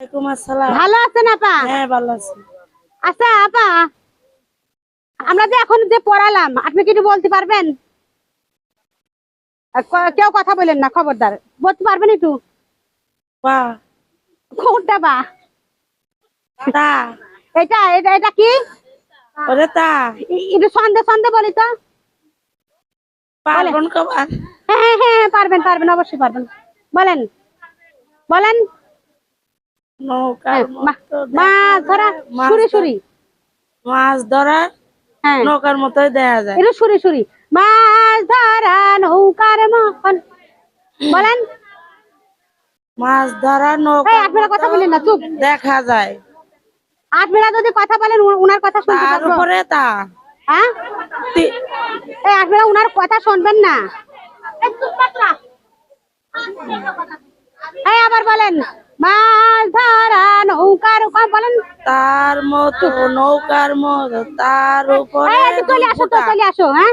ওয়ালাইকুম আসসালাম। ভালো আছেন আপা? হ্যাঁ ভালো আছি। আচ্ছা আপা আমরা যে এখন যে পড়ালাম আপনি কি বলতে পারবেন? কেউ কথা বলেন না খবরদার। বলতে পারবেন একটু? বা। কোনটা বা? তা। এটা এটা এটা কি? ওরে তা। একটু সন্দেহ সন্দেহ বলি তো। হ্যাঁ হ্যাঁ হ্যাঁ, পারবেন পারবেন অবশ্যই পারবেন। বলেন বলেন। নৌকার মা- মতো মাছ ধরা মাছ সুরি মাছ ধরার নৌকার মতোই দেখা যায়। একটু সুরি সুরি। মাছ ধরা নৌকার মতন। বলেন। মাছ ধরা এই আপনারা কথা বলেন না চুপ। দেখা যায়। আপনারা যদি কথা বলেন উনার কথা শুনতে তার উপরে তা। হ্যাঁ? এই আপনারা উনার কথা শুনবেন না। এই আবার বলেন। মাছ ধরা নৌকার উপর বলেন তার মতো নৌকার মতো তার উপরে চলে আসো তো। চলে আসো হ্যাঁ